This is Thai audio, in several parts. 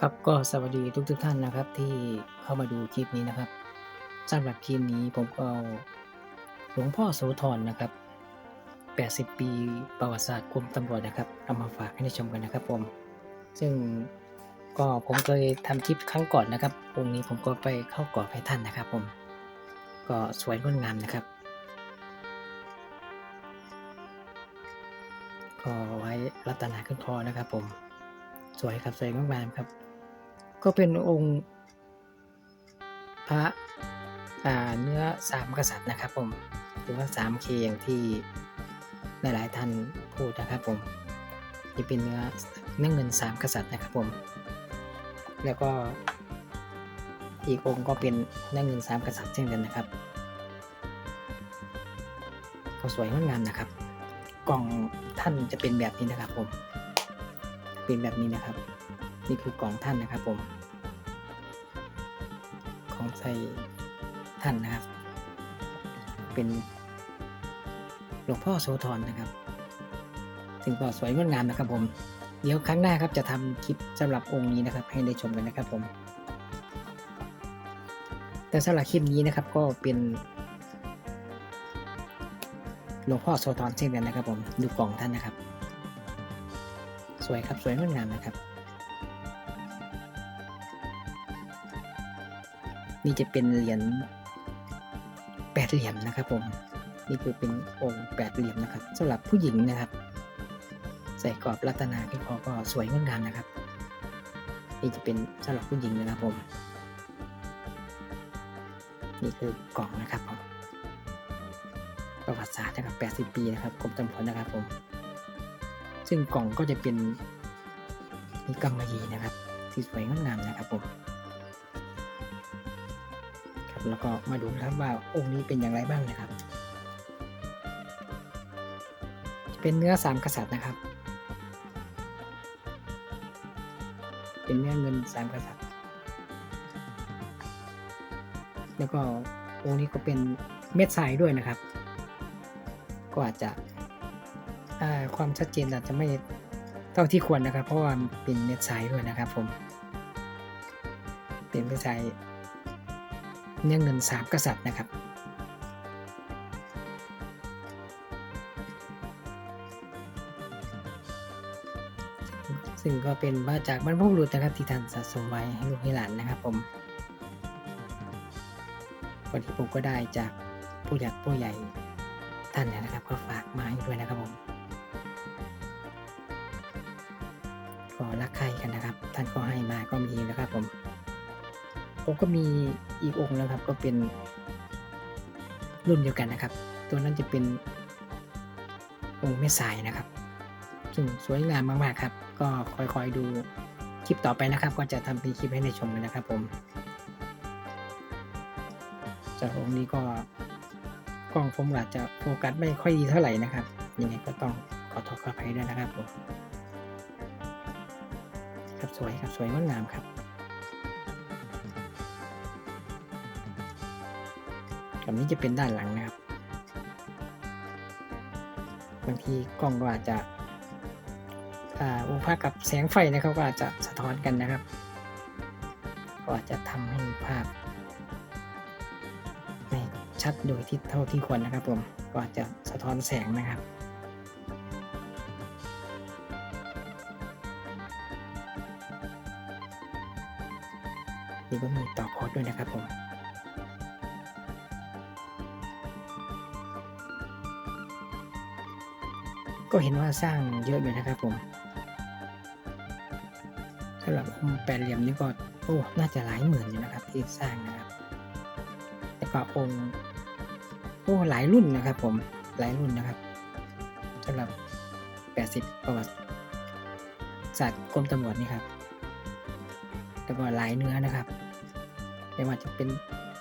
ครับก็สวัสดีทุกทุกท่านนะครับ ที่เข้ามาดูคลิปนี้นะครับสำหรับคลิปนี้ผมก็เอาหลวงพ่อโสธรนะครับ 80 ปีประวัติศาสตร์กรมตำรวจนะครับเอามาฝากให้ได้ชมกันนะครับ ผม ซึ่งก็ผมเคยทำคลิปครั้งก่อนนะครับองค์นี้ผมก็ไปเข้ากรอบให้ท่านนะครับ ผม ก็สวยงดงามนะครับก็ไว้รัตนาขึ้นคอนะครับ ผมสวยครับสวยมากๆครับ ก็เป็นองค์พระเนื้อสามกษัตริย์นะครับผมหรือว่าสามเคอย่างที่หลายๆท่านพูดนะครับผมนี่เป็นเนื้อเนื้อเงินสามกษัตริย์นะครับผม แล้วก็อีกองค์ก็เป็นเนื้อเงินสามกษัตริย์เช่นกันนะครับ ก็สวยงดงามนะครับ กล่องท่านจะเป็นแบบนี้นะครับผม เป็นแบบนี้นะครับ นี่คือกล่องท่านนะครับผม ของใส่ท่านนะครับ เป็นหลวงพ่อโสธรนะครับถึงก็สวยงดงามนะครับ ผม เดี๋ยวครั้งหน้าครับจะทำคลิปสำหรับองค์นี้นะครับ ให้ได้ชมกันนะครับผม แต่สำหรับคลิปนี้นะครับก็เป็นหลวงพ่อโสธรเช่นกันนะครับผม ดูกล่องท่านนะครับ สวยครับสวยงดงามนะครับ นี่จะเป็นเหรียญแปดเหลี่ยมนะครับผมนี่คือเป็นองค์แปดเหลี่ยมนะครับสำหรับผู้หญิงนะครับ ใส่กรอบรัตนาที่คอก็สวยงดงามนะครับ นี่จะเป็นสำหรับผู้หญิงนะครับผม นี่คือกล่องนะครับผมประวัติศาสตร์นะครับ80 ปีนะครับกรมตำรวจนะครับผม ซึ่งกล่องก็จะเป็นมีกำมะหยี่นะครับ ที่สวยงดงามนะครับผม แล้วก็มาดูนะครับว่าองค์นี้เป็นอย่างไรบ้างนะครับ เป็นเนื้อสามกษัตริย์นะครับ เป็นเนื้อเงินสามกษัตริย์ แล้วก็องค์นี้ก็เป็นเม็ดทรายด้วยนะครับ ก็อาจจะความชัดเจนอาจจะไม่เท่าที่ควรนะครับ เพราะว่าเป็นเม็ดทรายด้วยนะครับผม เป็นเม็ดทราย เนื้อเงินสามกษัตริย์นะครับ ซึ่งก็เป็นมาจากบรรพบุรุษนะครับที่ท่านสะสมไว้ให้ลูกให้หลานนะครับผมวันที่ผมก็ได้จากผู้ใหญ่ผู้ใหญ่ท่านเนยนะครับ ก็ฝากมาให้ด้วยนะครับผมก็รักใครกันนะครับ ท่านก็ให้มาก็มีนะครับผม ผมก็มีอีกองค์นะครับ ก็เป็นรุ่นเดียวกันนะครับ ตัวนั้นจะเป็นองค์แม่สายนะครับ ซึ่งสวยงามมากๆครับ ก็คอยๆดูคลิปต่อไปนะครับ ก็จะทำเป็นคลิปให้ได้ชมกันนะครับ ผมจากองค์นี้ก็กล้องผมอาจจะโฟกัสไม่ค่อยดีเท่าไหร่นะครับยังไงก็ต้องขอโทษขออภัยด้วยนะครับผมครับสวยครับสวยงดงามครับ แบบนี้จะเป็นด้านหลังนะครับ บางทีกล้องก็อาจจะอ่าองค์ภาพกับแสงไฟนะครับก็อาจจะสะท้อนกันนะครับ ก็อาจจะทำให้ภาพไม่ชัดโดยที่เท่าที่ควรนะครับผมก็อาจจะสะท้อนแสงนะครับนี่ก็มีต่อโค้ดด้วยนะครับผม ก็เห็นว่าสร้างเยอะอยู่นะครับผมสำหรับองค์แปดเหลี่ยมนี่ก็โอ้น่าจะหลายหมื่นอยู่นะครับที่สร้างนะครับแล้วก็องค์โอ้หลายรุ่นนะครับผมหลายรุ่นนะครับสำหรับ 80 ประวัติศาสตร์กรมตำรวจนี่ครับแล้วก็หลายเนื้อนะครับไม่ว่าจะเป็น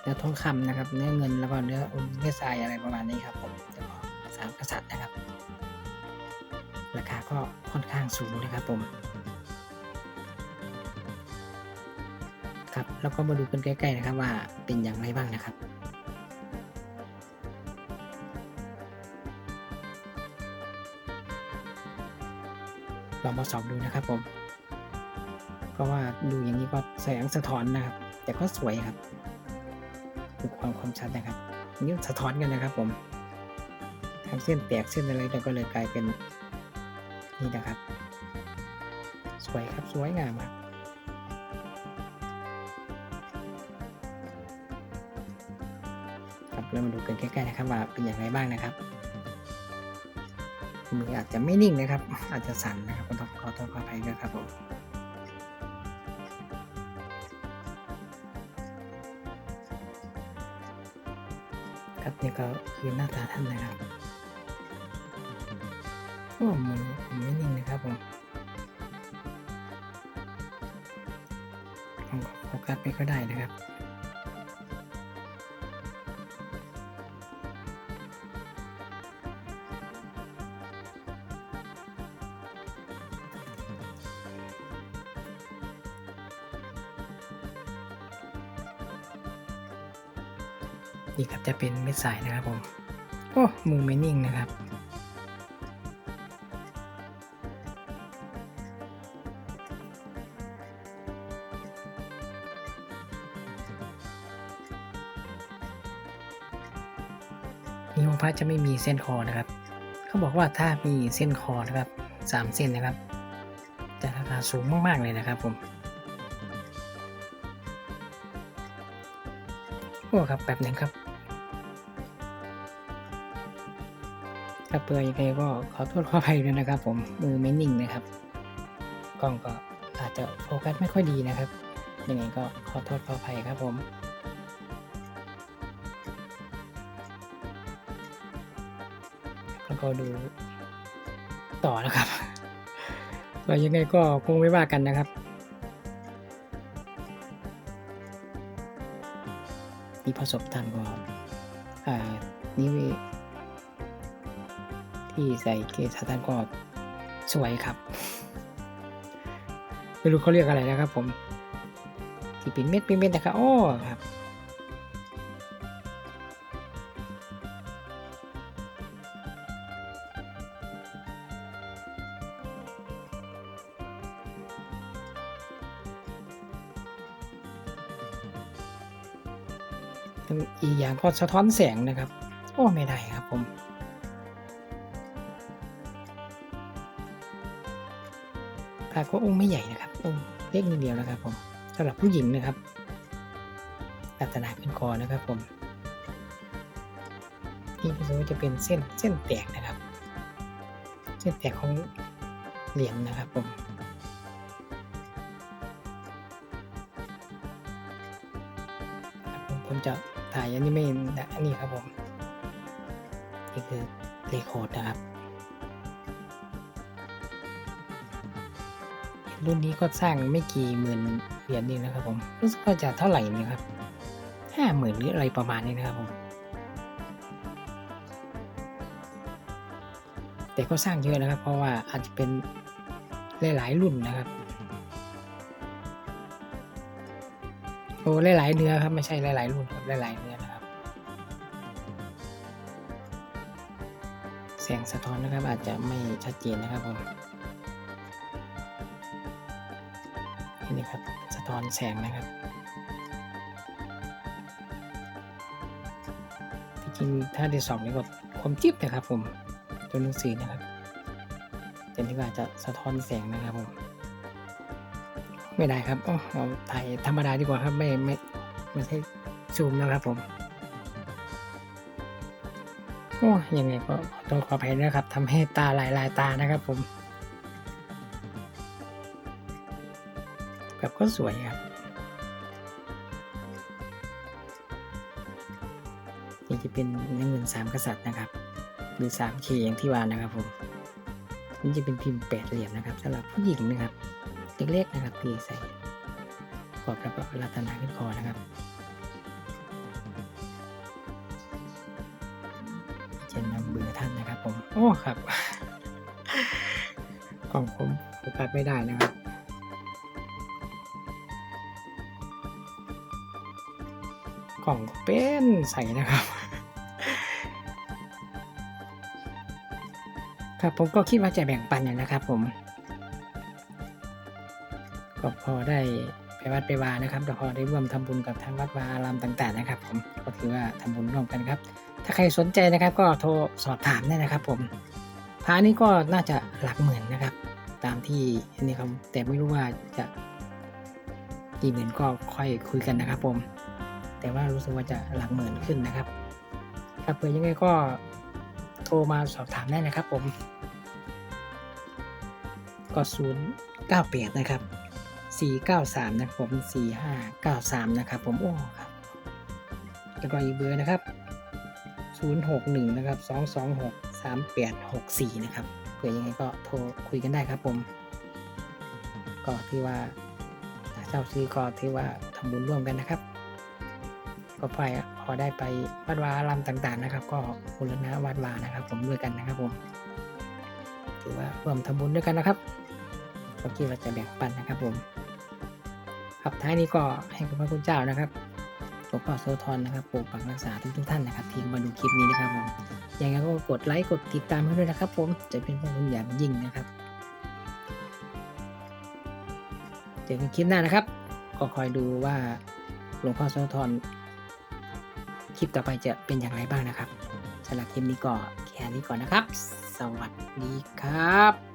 เนื้อทองคำนะครับ เนื้อเงินแล้วก็เนื้อเนื้อทรายอะไรประมาณนี้ครับผมแล้วก็สามกษัตริย์ ราคาก็ค่อนข้างสูงนะครับผมครับแล้วก็มาดูกันใกล้ๆนะครับว่าเป็นอย่างไรบ้างนะครับลองมาสอบดูนะครับผมเพราะว่าดูอย่างนี้ก็แสงสะท้อนนะครับ แต่ก็สวยครับดูความความชัดนะครับนี่สะท้อนกันนะครับผมทั้งเส้นแตกเส้นอะไรแต่ก็เลยกลายเป็น นี่นะครับ สวยครับสวยงามครับครับเรามาดูกันใกล้ๆนะครับว่าเป็นอย่างไรบ้างนะครับมืออาจจะไม่นิ่งนะครับ อาจจะสั่นนะครับก็ต้องขอโทษขออภัยด้วยครับผมครับนี่ก็คือหน้าตาท่านนะครับ โอ้มือผมไม่นิ่งนะครับผมโฟกัสไม่ค่อยได้นะครับนี่ครับจะเป็นเม็ดสายนะครับผม โอ้ มือไม่นิ่งนะครับ นิวพระจะไม่มีเส้นคอนะครับ เขาบอกว่าถ้ามีเส้นคอนะครับสามเส้นนะครับจะราคาสูงมากๆเลยนะครับผมโอ้ครับแบบนึงครับถ้าเปื่อยยังไงก็ขอโทษขออภัยด้วยนะครับ ผมมือไม่นิ่งนะครับกล้องก็อาจจะโฟกัสไม่ค่อยดีนะครับยังไงก็ขอโทษขออภัยครับผม แล้วก็ดูต่อนะครับว่ายังไงก็คงไม่ว่ากันนะครับ มีประสบการณ์ก็อ่านี่วที่ใส่เกสตันก็สวยครับ ไม่รู้เขาเรียกอะไรนะครับผมที่เป็นเม็ดเป็นเม็ดนะครับอ้อครับ อีกอย่างก็สะท้อนแสงนะครับ โอ้ไม่ได้ครับผมพระก็องค์ไม่ใหญ่นะครับองค์เล็กนิดเดียวนะครับผมสำหรับผู้หญิงนะครับลักษณะขึ้นคอนะครับผมนี่ก็จะเป็นเส้นเส้นแตกนะครับ เส้นแตกของเหรียญนะครับผมผมจะ ถ่ายอันนี้ไม่อันนี้ครับผม นี่คือเลโคดนะครับ รุ่นนี้ก็สร้างไม่กี่หมื่นเหรียญเองนะครับผมรู้สึกว่าจะเท่าไหร่นี่ครับห้าหมื่นหรืออะไรประมาณนี้นะครับผมแต่ก็สร้างเยอะนะครับ เพราะว่าอาจจะเป็นหลายๆรุ่นนะครับ โอ้หลายๆเนื้อครับไม่ใช่หลายๆรุ่นครับหลายๆเนื้อนะครับแสงสะท้อนนะครับอาจจะไม่ชัดเจนนะครับผมนี่ครับสะท้อนแสงนะครับที่จริงถ้าที่สองนี่ก็คมจิ๊บนะครับผมตัวหนังสือนะครับแต่ที่ว่าจะสะท้อนแสงนะครับผม ไม่ได้ครับโอ้เอาถ่ายธรรมดาดีกว่าครับ ไม่ไม่ไม่ใช่ซูมนะครับผมโอ้ยังไงก็ขอโทษขออภัยนะครับทำให้ตาลายลายตานะครับผม แบบก็สวยครับ นี่จะเป็นเงินสามกษัตริย์นะครับ หรือสามเคอย่างที่ว่านะครับผม นี่จะเป็นพิมพ์แปดเหลี่ยมนะครับสำหรับผู้หญิงนะครับ เล็กๆนะครับที่ใส่กรอบแล้วก็รัตนาขึ้นคอนะครับ เจะนำเบอร์ท่านนะครับผม โอ้ครับกล่องผมโฟกัสไม่ได้นะครับกล่องเป็นใสนะครับ ครับผมก็คิดว่าจะแบ่งปันอยู่นะครับผม ก็พอได้ไปวัดไปวานะครับแต่พอได้ร่วมทำบุญกับทางวัดวาอารามต่าง ๆ นะครับ ผมก็ถือว่าทำบุญร่วมกันครับ ถ้าใครสนใจนะครับก็โทรสอบถามได้นะครับ ผมพระนี้ก็น่าจะหลักหมื่นนะครับ ตามที่นนี้ครับแต่ไม่รู้ว่าจะกี่หมื่นก็ค่อยคุยกันนะครับ ผม แต่ว่ารู้สึกว่าจะหลักหมื่นขึ้นนะครับครับเผื่อยังไงก็โทรมาสอบถามได้นะครับผมก็ศูนย์เก้าแปดนะครับ สี่เก้าสามนะครับผมสี่ห้าเก้าสามนะครับผม โอ้ครับ แล้วก็อีกเบอร์นะครับศูนย์หกหนึ่งนะครับสองสองหกสามแปดหกสี่นะครับเผื่อยังไงก็โทรคุยกันได้ครับผม ก็ที่ว่าเจ้าซื้อก็ที่ว่าทำบุญร่วมกันนะครับ ก็พอพอได้ไปวัดวาอารามต่างๆนะครับ ก็บุรณะวัดวานะครับ ผมด้วยกันนะครับผมถือว่าร่วมทำบุญด้วยกันนะครับก็คิดว่าจะแบ่งปันนะครับผม ครับท้ายนี้ก็ให้คุณพระคุณเจ้านะครับหลวงพ่อโสธรนะครับปกปักรักษาทุกทุกท่านนะครับที่มาดูคลิปนี้นะครับผมยังไงก็กดไลค์กดติดตามให้ด้วยนะครับ ผมจะเป็นพระคุณอย่างยิ่งนะครับเจอกันคลิปหน้านะครับ ก็คอยดูว่าหลวงพ่อโสธรคลิปต่อไปจะเป็นอย่างไรบ้างนะครับสำหรับคลิปนี้ก็แค่นี้ก่อนนะครับ สวัสดีครับ